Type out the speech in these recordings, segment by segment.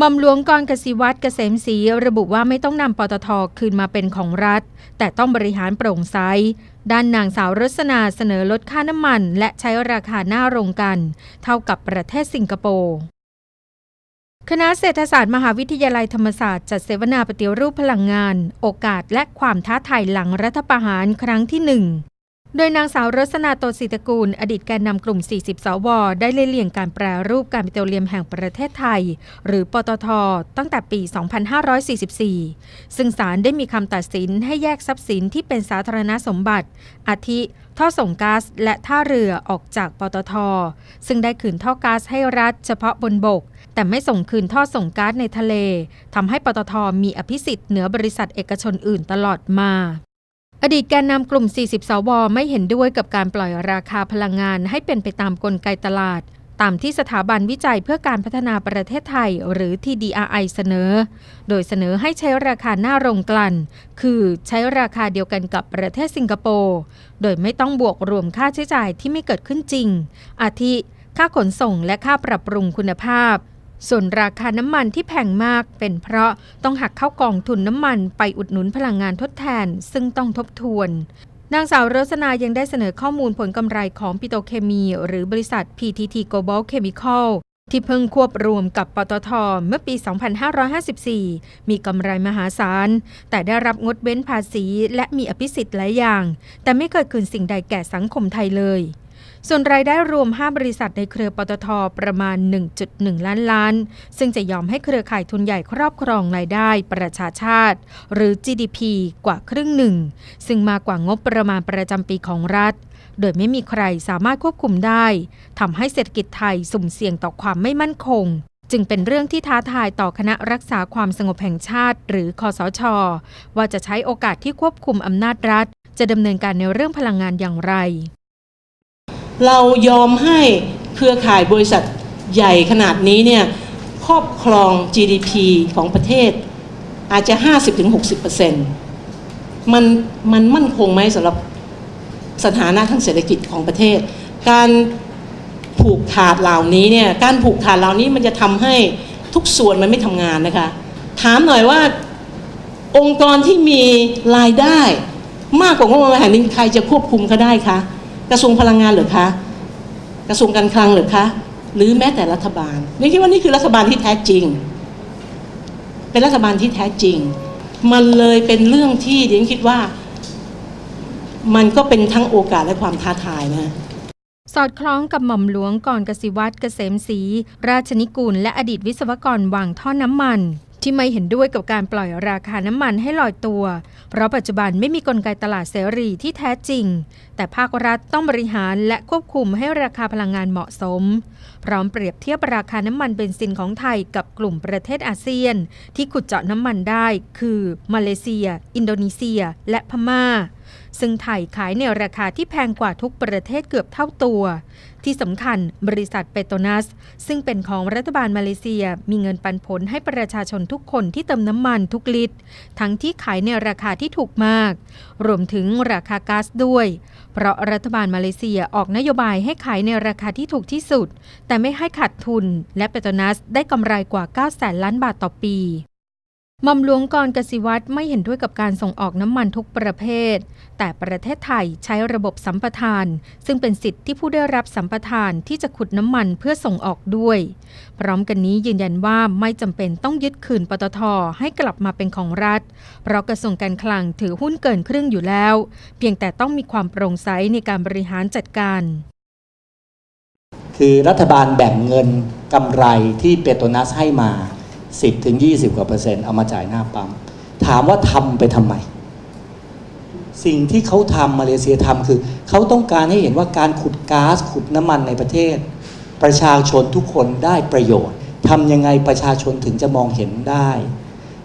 หม่อมหลวงกรกสิวัตรเกษมศรีระบุว่าไม่ต้องนำปตทคืนมาเป็นของรัฐ แต่ต้องบริหารโปร่งใสด้านนางสาวรสนาเสนอลดค่าน้ำมัน และใช้ราคาหน้าโรงกัน เท่ากับประเทศสิงคโปร์คณะเศรษฐศาสตร์มหาวิทยาลัยธรรมศาสตร์จัดเสวนาปฏิรูปพลังงาน โอกาสและความท้าทายหลังรัฐประหารครั้งที่หนึ่ง โดยนางสาวรสนาโตศิตกูล อดีตแกนนำกลุ่ม 40 สว ได้เล่ยเลี่ยงการแปรรูปการปิโตรเลียมแห่งประเทศไทย หรือปตท ตั้งแต่ปี 2544 ซึ่งศาลได้มีคำตัดสินให้แยกทรัพย์สินที่เป็นสาธารณสมบัติ อาทิท่อส่งก๊าซและท่าเรือออกจากปตท ซึ่งได้คืนท่อก๊าซให้รัฐเฉพาะบนบก แต่ไม่ส่งคืนท่อส่งก๊าซในทะเลทำให้ปตทมีอภิสิทธิ์เหนือบริษัทเอกชนอื่นตลอดมา อดีตแกนนำกลุ่ม 40 สว ไม่เห็นด้วยกับการปล่อยราคาพลังงานให้เป็นไปตามกลไกตลาด ตามที่สถาบันวิจัยเพื่อการพัฒนาประเทศไทย หรือ TDRI เสนอ โดยเสนอให้ใช้ราคาหน้าโรงกลั่น คือใช้ราคาเดียวกันกับประเทศสิงคโปร์โดยไม่ต้องบวกรวมค่าใช้จ่ายที่ไม่เกิดขึ้นจริง อาทิ ค่าขนส่งและค่าปรับปรุงคุณภาพ ส่วนราคาน้ำมันที่แพงมากเป็นเพราะต้องหักเข้ากองทุนน้ำมันไปอุดหนุนพลังงานทดแทน ซึ่งต้องทบทวน นางสาวรสนายังได้เสนอข้อมูลผลกำไรของปิโตเคมี หรือบริษัท PTT Global Chemical ที่เพิ่งควบรวมกับปตทเมื่อปี 2554 มีกำไรมหาศาล แต่ได้รับงดเว้นภาษีและมีอภิสิทธิ์หลายอย่าง แต่ไม่เคยคืนสิ่งใดแก่สังคมไทยเลย ส่วนรายได้รวม 5 บริษัทในเครือปตทประมาณ 1.1 ล้านล้าน ซึ่งจะยอมให้เครือข่ายทุนใหญ่ครอบครองรายได้ประชาชาติ หรือ GDP กว่าครึ่งหนึ่ง ซึ่งมากกว่างบประมาณประจำปีของรัฐ โดยไม่มีใครสามารถควบคุมได้ทำให้เศรษฐกิจไทยสุ่มเสี่ยงต่อความไม่มั่นคงจึงเป็นเรื่องที่ท้าทายต่อคณะรักษาความสงบแห่งชาติ หรือคอสช ว่าจะใช้โอกาสที่ควบคุมอำนาจรัฐ จะดำเนินการในเรื่องพลังงานอย่างไร เรายอมให้เครือข่ายบริษัทใหญ่ขนาดนี้เนี่ยครอบครอง GDP ของประเทศอาจจะ 50-60%มันมันมั่นคงไหมสำหรับสถานะทางเศรษฐกิจของประเทศ การผูกขาดเหล่านี้เนี่ยการผูกขาดเหล่านี้มันจะทำให้ทุกส่วนมันไม่ทำงานนะคะ ถามหน่อยว่าองค์กรที่มีรายได้ มากกว่างบประมาณแผ่นดินใครจะควบคุมเขาได้คะ กระทรวงพลังงานหรือคะ กระทรวงการคลังหรือคะ หรือแม้แต่รัฐบาลนี่คิดว่านี่คือรัฐบาลที่แท้จริง เป็นรัฐบาลที่แท้จริง มันเลยเป็นเรื่องที่ดิฉันคิดว่า มันก็เป็นทั้งโอกาสและความท้าทายนะสอดคล้องกับหม่อมหลวงก่อนกสิวัตรเกษมศรีราชนิกูล และอดีตวิศวกรวางท่อน้ำมัน ที่ไม่เห็นด้วยกับการปล่อยราคาน้ำมันให้ลอยตัว เพราะปัจจุบันไม่มีกลไกตลาดเสรีที่แท้จริง แต่ภาครัฐต้องบริหารและควบคุมให้ราคาพลังงานเหมาะสม พร้อมเปรียบเทียบราคาน้ำมันเบนซินของไทยกับกลุ่มประเทศอาเซียน ที่ขุดเจาะน้ำมันได้ คือ มาเลเซีย อินโดนีเซีย และพม่า ซึ่งไทยขายในราคาที่แพงกว่าทุกประเทศเกือบเท่าตัว ที่สำคัญบริษัทเปโตรนัส ซึ่งเป็นของรัฐบาลมาเลเซียมีเงินปันผลให้ประชาชนทุกคนที่เติมน้ำมันทุกลิตร ทั้งที่ขายในราคาที่ถูกมาก รวมถึงราคาก๊าซด้วย เพราะรัฐบาลมาเลเซียออกนโยบายให้ขายในราคาที่ถูกที่สุด แต่ไม่ให้ขาดทุน และเปโตรนัสได้กำไรกว่า9แสนล้านบาทต่อปี หม่อมหลวงกรกสิวัตรไม่เห็นด้วยกับการส่งออกน้ำมันทุกประเภท แต่ประเทศไทยใช้ระบบสัมปทาน ซึ่งเป็นสิทธิ์ที่ผู้ได้รับสัมปทานที่จะขุดน้ำมันเพื่อส่งออกด้วย พร้อมกันนี้ยืนยันว่าไม่จำเป็นต้องยึดคืนปตทให้กลับมาเป็นของรัฐ เพราะกระทรวงการคลังถือหุ้นเกินครึ่งอยู่แล้ว เพียงแต่ต้องมีความโปร่งใสในการบริหารจัดการ คือรัฐบาลแบ่งเงินกำไรที่เปโตรนัสให้มา 10ถึง20 กว่าเปอร์เซ็นต์เอามาจ่ายหน้าปั๊มถามว่าทำไปทำไม สิ่งที่เขาทำมาเลเซียทำคือ เขาต้องการให้เห็นว่าการขุดก๊าซขุดน้ำมันในประเทศ ประชาชนทุกคนได้ประโยชน์ทำยังไงประชาชนถึงจะมองเห็นได้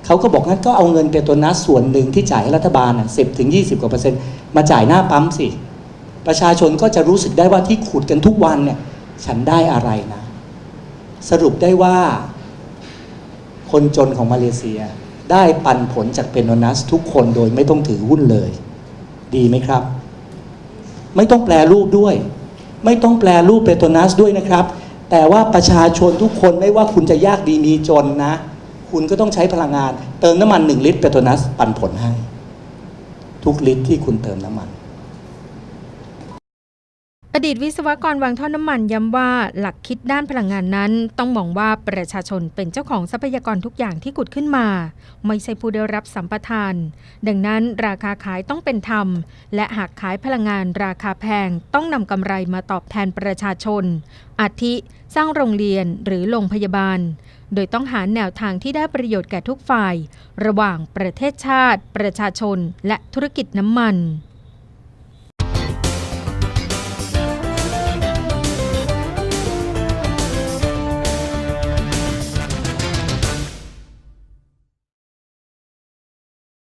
เขาก็บอกงั้นก็เอาเงินเปโตรนัสส่วนหนึ่งที่จ่ายให้รัฐบาลอะ10ถึง20กว่าเปอร์เซ็นต์มาจ่ายหน้าปั๊มสิ ประชาชนก็จะรู้สึกได้ว่าที่ขุดกันทุกวันเนี่ย ฉันได้อะไรนะ สรุปได้ว่า คนจนของมาเลเซีย ได้ปันผลจากเปโนนัสทุกคนโดยไม่ต้องถือหุ้นเลย ดีไหมครับ ไม่ต้องแปลรูปด้วย ไม่ต้องแปลรูปเปโตรนัสด้วยนะครับ แต่ว่าประชาชนทุกคนไม่ว่าคุณจะยากดีมีจนนะ คุณก็ต้องใช้พลังงาน เติมน้ำมัน 1 ลิตรเปโตรนัสปันผลให้ ทุกลิตรที่คุณเติมน้ำมัน อดีตวิศวกรวางท่อน้ำมันย้ำว่าหลักคิดด้านพลังงานนั้น ต้องมองว่าประชาชนเป็นเจ้าของทรัพยากรทุกอย่างที่ขุดขึ้นมา ไม่ใช่ผู้ได้รับสัมปทาน ดังนั้นราคาขายต้องเป็นธรรม และหากขายพลังงานราคาแพงต้องนำกำไรมาตอบแทนประชาชน อาทิ สร้างโรงเรียนหรือโรงพยาบาล โดยต้องหาแนวทางที่ได้ประโยชน์แก่ทุกฝ่าย ระหว่างประเทศชาติ ประชาชน และธุรกิจน้ำมัน